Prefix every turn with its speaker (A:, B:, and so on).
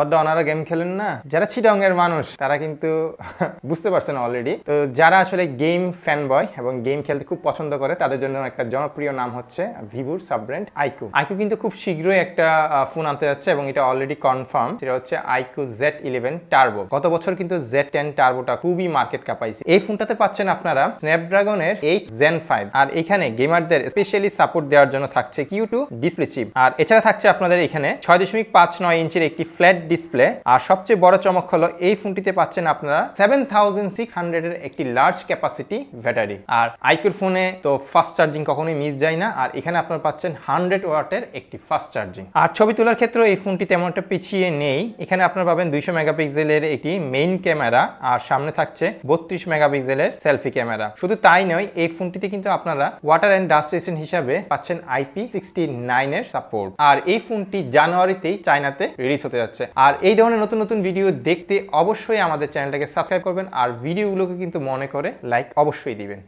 A: বদ্দা ওনারা গেম খেলেন না? যারা চিটাং এর মানুষ, তারা কিন্তু বুঝতে পারছেন অলরেডি তো যারা আসলে গেম ফ্যান বয় এবং গেম খেলতে খুব পছন্দ করে, তাদের জন্য একটা জনপ্রিয় নাম হচ্ছে ভিভোর সাবব্র্যান্ড আইকু আইকু কিন্তু খুব শীঘ্রই একটা ফোন আনতে যাচ্ছে এবং এটা অলরেডি কনফার্ম সেটা হচ্ছে আইকু জেড ইলেভেন টার্বো গত বছর কিন্তু জেড টেন টার্বোটা খুবই মার্কেট কাঁপাইছে। এই ফোনটাতে পাচ্ছেন আপনারা স্ন্যাপড্রাগনের এইট জেন ফাইভ আর এখানে গেমারদের স্পেশালি সাপোর্ট দেওয়ার জন্য থাকছে কিউ টু ডিসপ্লে চিপ আর এছাড়া থাকছে আপনাদের এখানে ছয় দশমিক পাঁচ নয় ইঞ্চির একটি ফ্ল্যাট ডিসপ্লে আর সবচেয়ে বড় চমক হলো এই ফোনটিতে পাচ্ছেন আপনারা সেভেন থাউজেন্ড সিক্স হান্ড্রেডের একটি লার্জ ক্যাপাসিটি ব্যাটারি আর আইকুর ফোনে তো ফাস্ট চার্জিং কখনোই মিস যায় না, আর এখানে আপনারা পাচ্ছেন হান্ড্রেড ওয়াটের একটি ফাস্ট চার্জিং আর ছবি তোলার ক্ষেত্রে এই ফোনটি তেমন পিছিয়ে নেই। এখানে আপনারা পাবেন দুইশো মেগাপিক্সেলের একটি মেইন ক্যামেরা আর সামনে থাকছে বত্রিশ মেগাপিক্সেলের সেলফি ক্যামেরা শুধু তাই নয়, এই ফোনটিতে কিন্তু আপনারা ওয়াটার অ্যান্ড ডাস্ট হিসাবে পাচ্ছেন আইপি সিক্সটি নাইনের সাপোর্ট আর এই ফোনটি জানুয়ারিতেই চায়নাতে রিলিজ হতে যাচ্ছে। আর এই ধরনের নতুন নতুন ভিডিও দেখতে অবশ্যই আমাদের চ্যানেলটাকে সাবস্ক্রাইব করবেন, আর ভিডিওগুলোকে কিন্তু মনে করে লাইক অবশ্যই দিবেন।